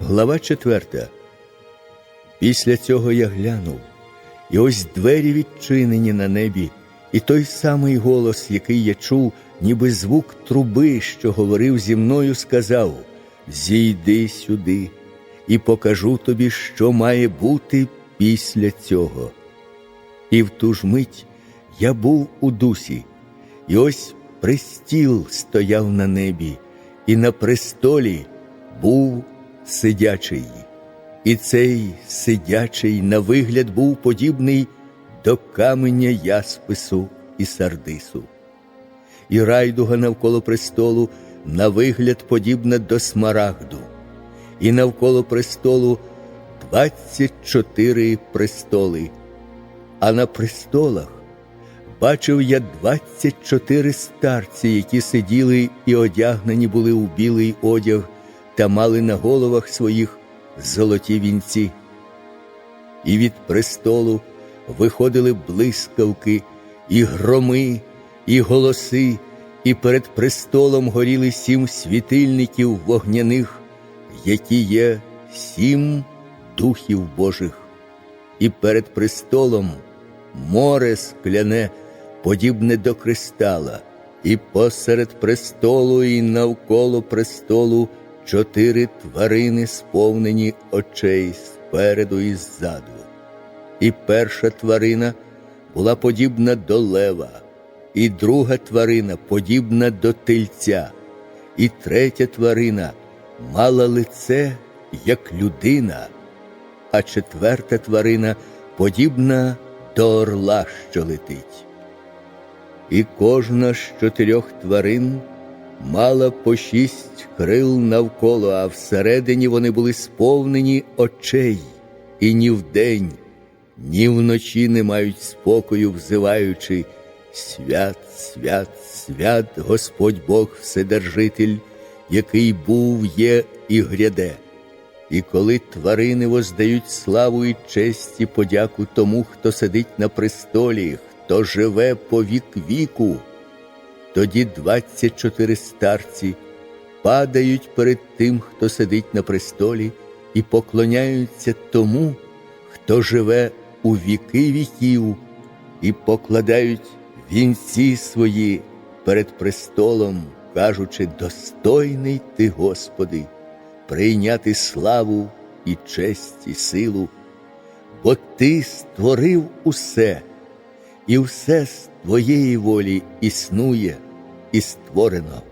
Глава четверта. Після цього я глянув, і ось двері відчинені на небі, і той самий голос, який я чув, ніби звук труби, що говорив зі мною, сказав: Зійди сюди, і покажу тобі, що має бути після цього. І в ту ж мить я був у дусі, і ось престіл стояв на небі, і на престолі був сидячий. І цей сидячий на вигляд був подібний до каменя яспису і сардису. І райдуга навколо престолу на вигляд подібна до смарагду, і навколо престолу двадцять чотири престоли, а на престолах бачив я двадцять чотири старці, які сиділи і одягнені були у білий одяг та мали на головах своїх золоті вінці. І від престолу виходили блискавки, і громи, і голоси, і перед престолом горіли сім світильників вогняних, які є сім духів Божих. І перед престолом море скляне, подібне до кристала, і посеред престолу, і навколо престолу чотири тварини, сповнені очей спереду і ззаду. І перша тварина була подібна до лева, і друга тварина подібна до тельця, і третя тварина мала лице, як людина, а четверта тварина подібна до орла, що летить. І кожна з чотирьох тварин мала по шість крил навколо, а всередині вони були сповнені очей, і ні вдень, ні вночі не мають спокою, взиваючи свят, свят, свят, Господь Бог Вседержитель, який був, є і гряде. І коли тварини воздають славу і честь і подяку тому, хто сидить на престолі, хто живе по вік віку, тоді двадцять чотири старці падають перед тим, хто сидить на престолі, і поклоняються тому, хто живе у віки віків, і покладають вінці свої перед престолом, кажучи, достойний ти, Господи, прийняти славу і честь і силу, бо Ти створив усе, і все з Твоєї волі існує і створено.